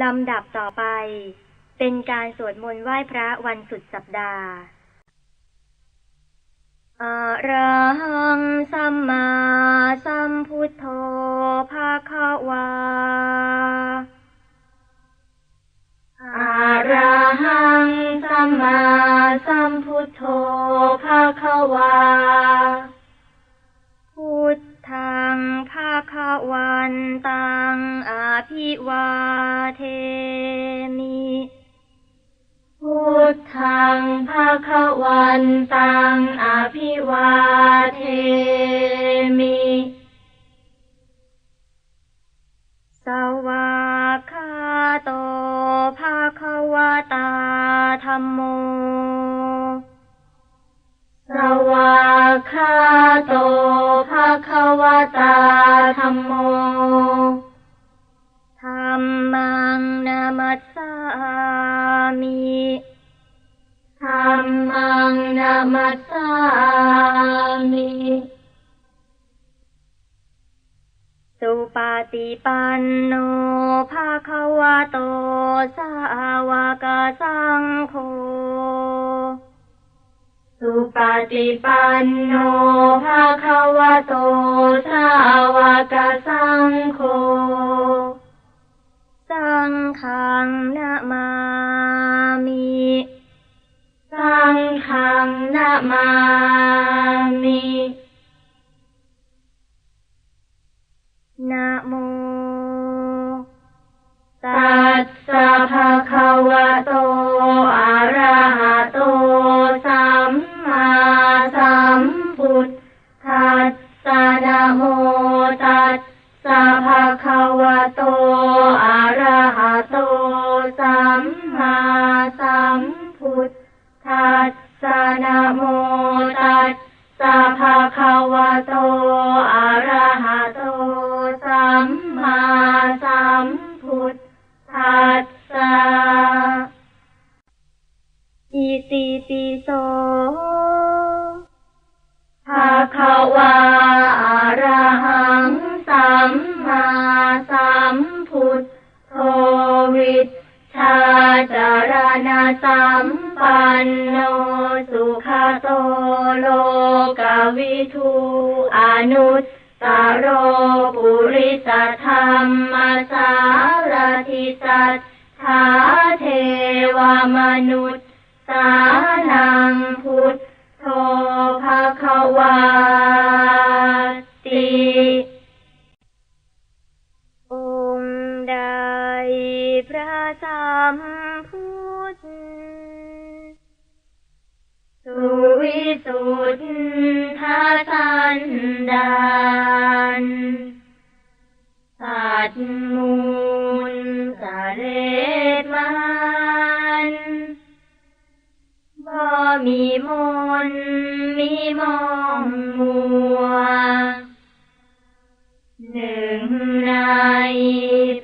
ลำดับต่อไป เป็นการสวดมนต์ไหว้พระวันสุดสัปดาห์อะระหังสัมมาสัมพุทโธภาควาอะระหังสัมมาสัมพุทโธภาควาพุทธังภาคะวันตังอาภิวาเทมิพุทธังภาควันตังอาภิวาเทมิสวากขาโตภาควตา ธัมโนะม คะวะอรหังสัมมาสัมพุทโธวิชชาจารณะสัมปันโนสุขโตโลกวิทูอนุตตโรปุริสธรรมสารทิสัทธาเทวมนุษย์สานังพุทธโธภควา สุทธาสันดานสัตมูลสะเลดมันบ่มีมนมีมองมัว หนึ่งใน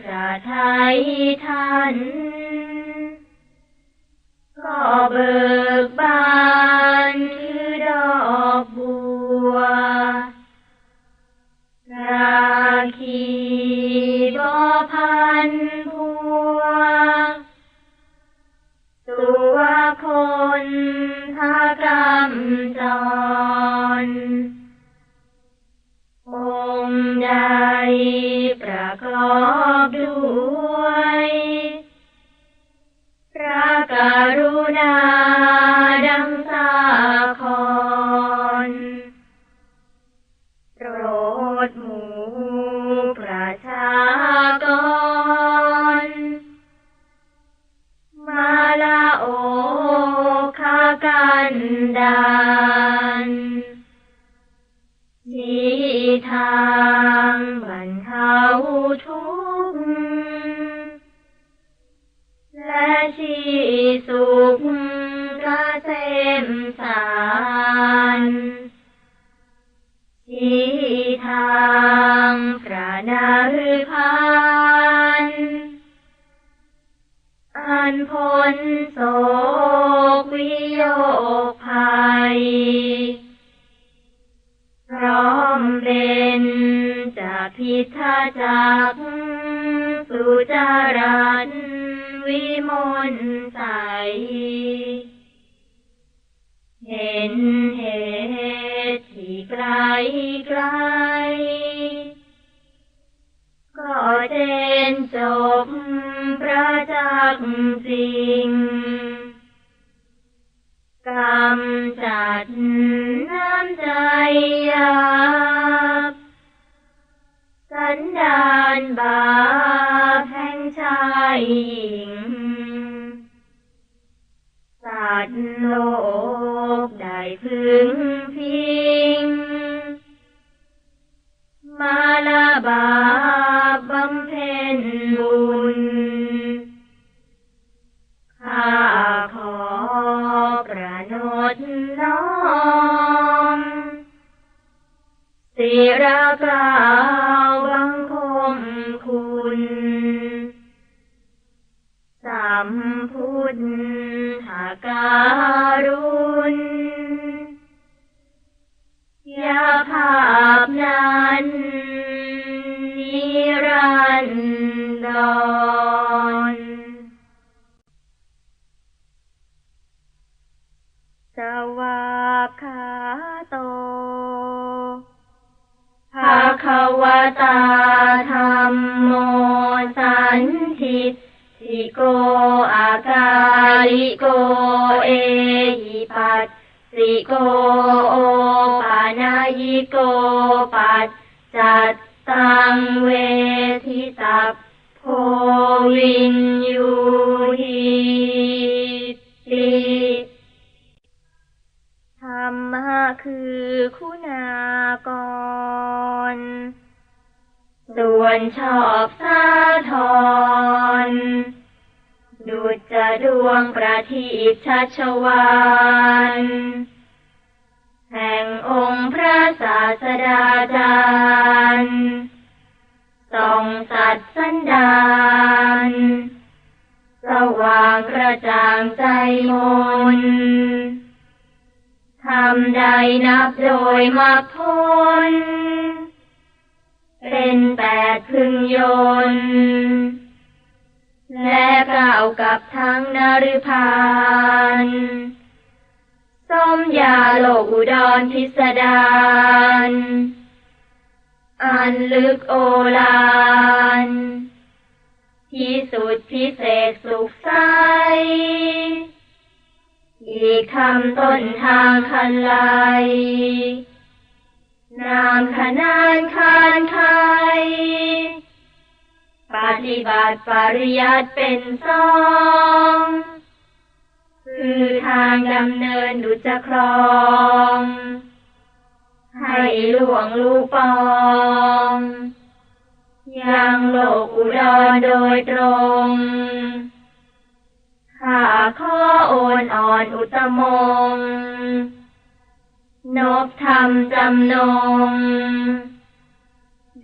พระไทยท่านก็เบิกบาน อกบัว ราคีบ่พันพัว ตัวคนทากรรมจร องค์ใดประกอบด้วย พระกรุณาานชี้ทางบรรเทาทุกข์และชีสุขกะเสมสารชี้ทางพระนาฤพันธ์อันพ้นโศกวิโยค พร้อมเป็นจากพิทาจักสุจารันวิมลใส เห็นเหตุที่ไกลไกล ก็เจนจบประจักจริง กำจัดน้ำใจยาบสันดานบาปแห่งชายหญิงสัตว์โลกได้พึงพิง สันทิติโกอากาลิโกเอหิปัสสิโกโอปานายิโกปัจจัตตังเวทิตัพโพวินยูหิติธรรมะคือคุณากร ส่วนชอบสาทรดุจจะดวงประทีปชัชวานแห่งองค์พระศาสดาจารย์ส่องสัตว์สันดานสว่างกระจ่างใจมนทำใดนับโดยมรรคผล เป็นแปดพึงยน และกล่าวกับทั้งนฤพานสมยาโลกอุดรพิสดารอันลึกโอฬารที่สุดพิเศษสุขใส อีกคำต้นทางคันไล นามขนานคานไคปฏิบัติปริยัติเป็นสอง คือทางดำเนินดุจครอง ให้หลวงลูกปองยังโลกอุดรโดยตรงข้าขอโอนอ่อนอุตมง นบธรรมจำนง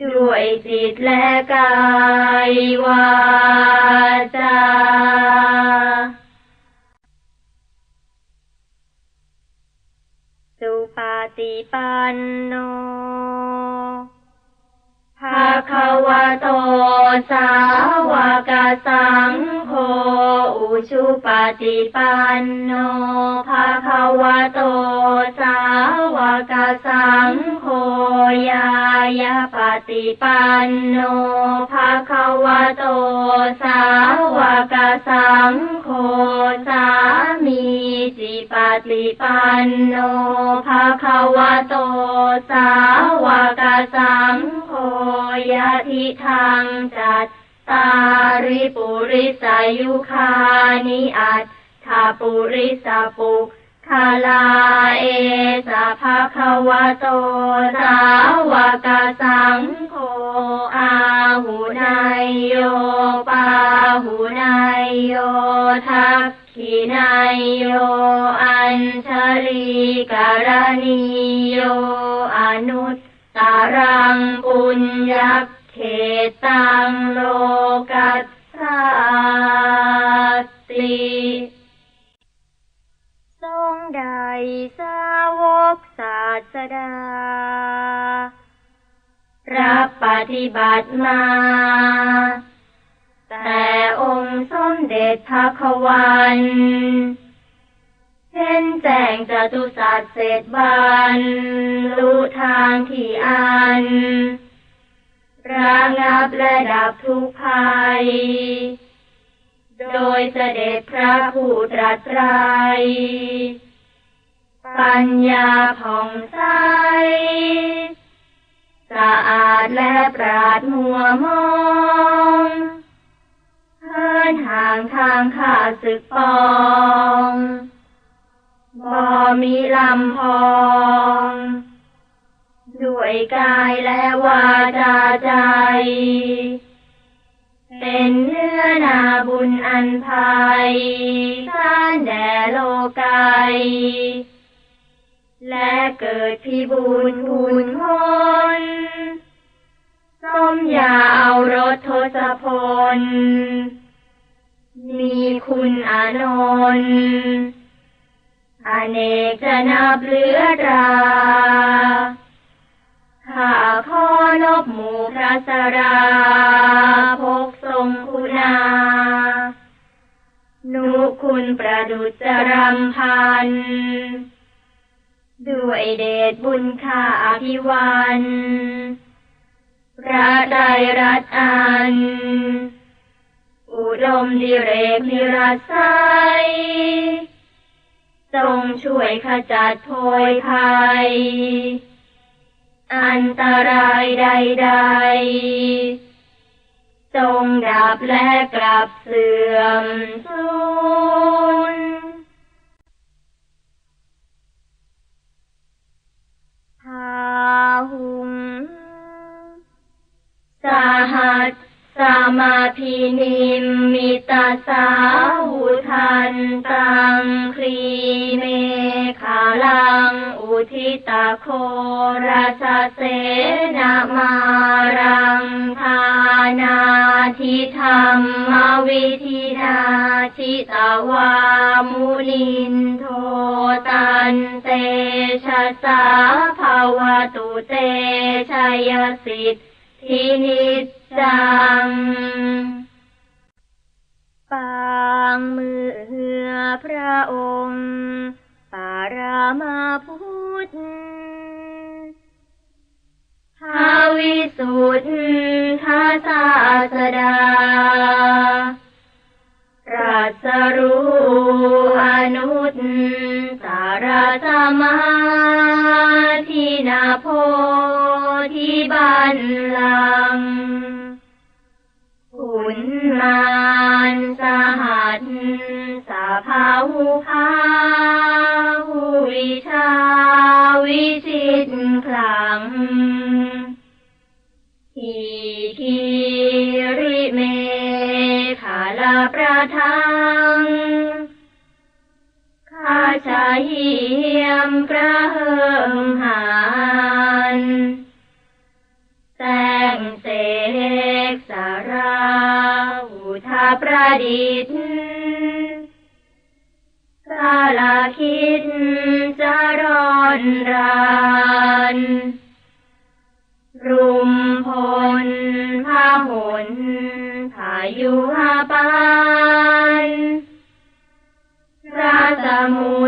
ด้วยจิตและกายวาจาสุปาติปันโนภะควโตสาวกสัง อุชุปฏิปันโนภะคะวะโตสาวกสังโฆยายาปฏิปันโนภะคะวะโตสาวกสังโฆสามีจิปฏิปันโนภะคะวะโตสาวกสังโฆยะทิทางจัต ตาริปุริสายุคานิอัตถาปุริสปุคาลาเอสะภะควะโตสาวกสังโฆอาหุนายโยปาหุนายโยทักขินายโยอัญชลีการณีโยอนุตตารังปุญญ เขตังโลกัสสาติทรงใดสาวกศาสดา รับปฏิบัติมา แต่องค์สมเด็จพระควันเห็นแจ้งจตุสัตว์เศษบานรู้ทางที่อัน ระงับและดับทุกภัย โดยเสด็จพระผู้ตรัสไตรปัญญาผ่องใส สะอาดและปราดมัวมองเฮินห่างทางข้าศึกปองบ่มีลำพอง ด้วยกายและวาจาใจ เป็นเนื้อนาบุญอันภัยสานแด่โลกายและเกิดพิบูรณ์พูนพ้นสมยาเอารถทศพล มีคุณอานนท์อเนกจะนับเหลือตรา ข้าขอนบหมู่พระสราพกทรงคุณา นุคุณประดุจรำพัน ด้วยเดชบุญข้าอภิวันพระไตรรัตอัน อุดมดิเรกนิรัสไซจงช่วยขจัดโพยภัย อันตรายใดๆ จงดับและกลับเสื่อมสูญพาหุงสหัส สมาพินิมมิตาสาหุทันตังครีเมขาลัง อุทิตาโคราชเสนามารังทานาทิธรรมวิธินาชิตาวามุนินโทตันเตชะสาภาวตุเตชยสิทธินิ จัง ปางมือพระองค์ปารามาพุทธทาวิสุทธาศาสดาราสรู้อนุตตาราสมาทินาโพธิบันลัง เหียมกระเหิมหานแสงเสกสาราอุทาประดิษฐ์กาลาคิดจะร้อนรานรุมพลพาหนพายุหาปานราสมุ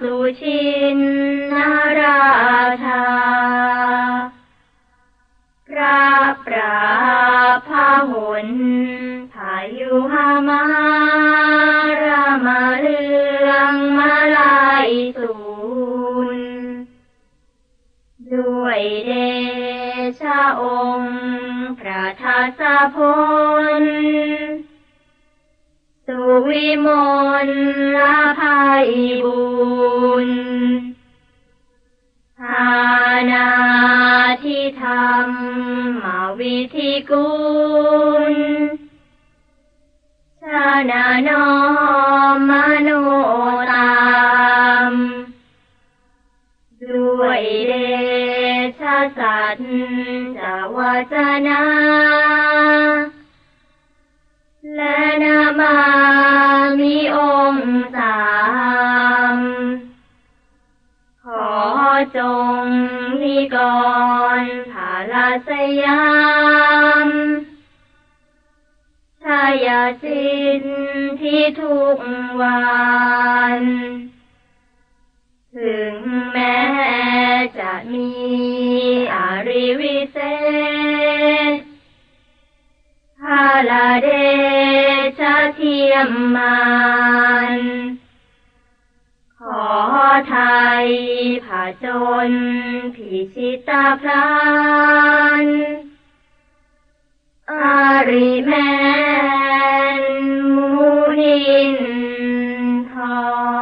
สุชินนาราชา พระปราพาหุนพายุหามารามาเรืองมาลายสูนด้วยเดชะองค์พระทัสพล สุวิมลลาภัยบุญทานาที่ทำมาวิธีกุลชาณานอมโนตามด้วยเดชะสัจจวาจนาและ มีองค์สามขอจงมีกรภาลาสยามชายาจินที่ทุกวันถึงแม้จะมีอาริวิเศษฮาลาเด ยมมานขอไทยผาจนผีชิตาพรานอาริแมนมูนินทอง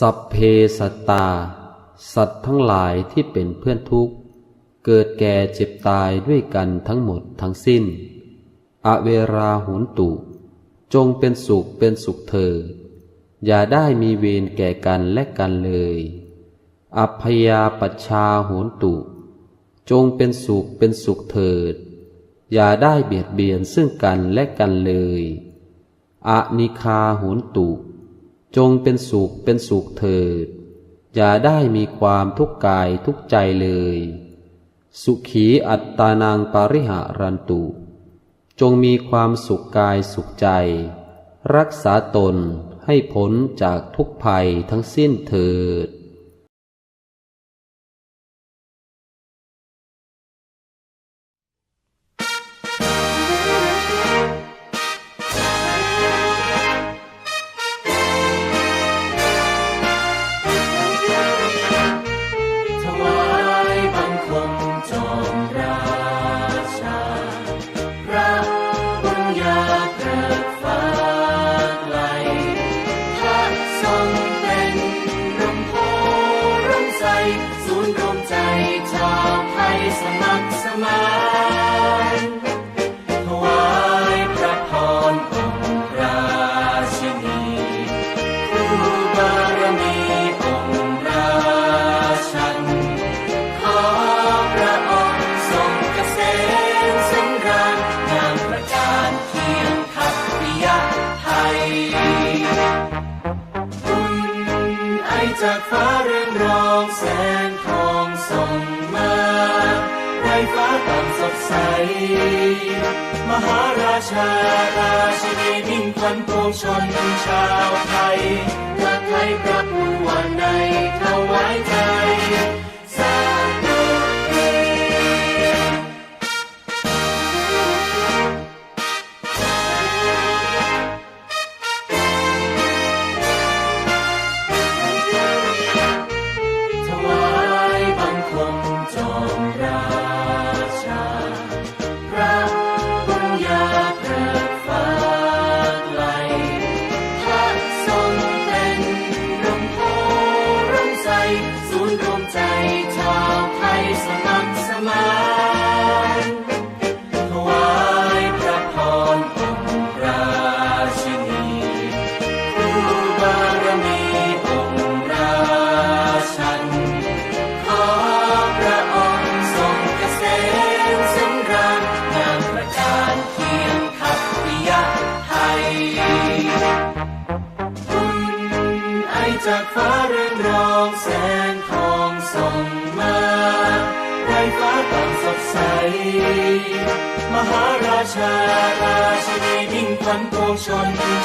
สัพเพสัตตา สัตว์ทั้งหลายที่เป็นเพื่อนทุกข์ เกิดแก่เจ็บตายด้วยกันทั้งหมดทั้งสิ้น อเวราหุนตุ จงเป็นสุขเป็นสุขเถิดอย่าได้มีเวรแก่กันและกันเลย อัพยาปัชชาโหนตุ จงเป็นสุขเป็นสุขเถิด อย่าได้เบียดเบียนซึ่งกันและกันเลยอะนิคาโหนตุ จงเป็นสุขเป็นสุขเถิด อย่าได้มีความทุกข์กายทุกใจเลย สุขีอัตตานางปาริหารันตุ จงมีความสุขกายสุขใจ รักษาตนให้พ้นจากทุกภัยทั้งสิ้นเถิด มหาราชาราชินีมิ่งขวัญปวงชนชาวไทยเทิดไทยพระผู้วันในถวายใจ ม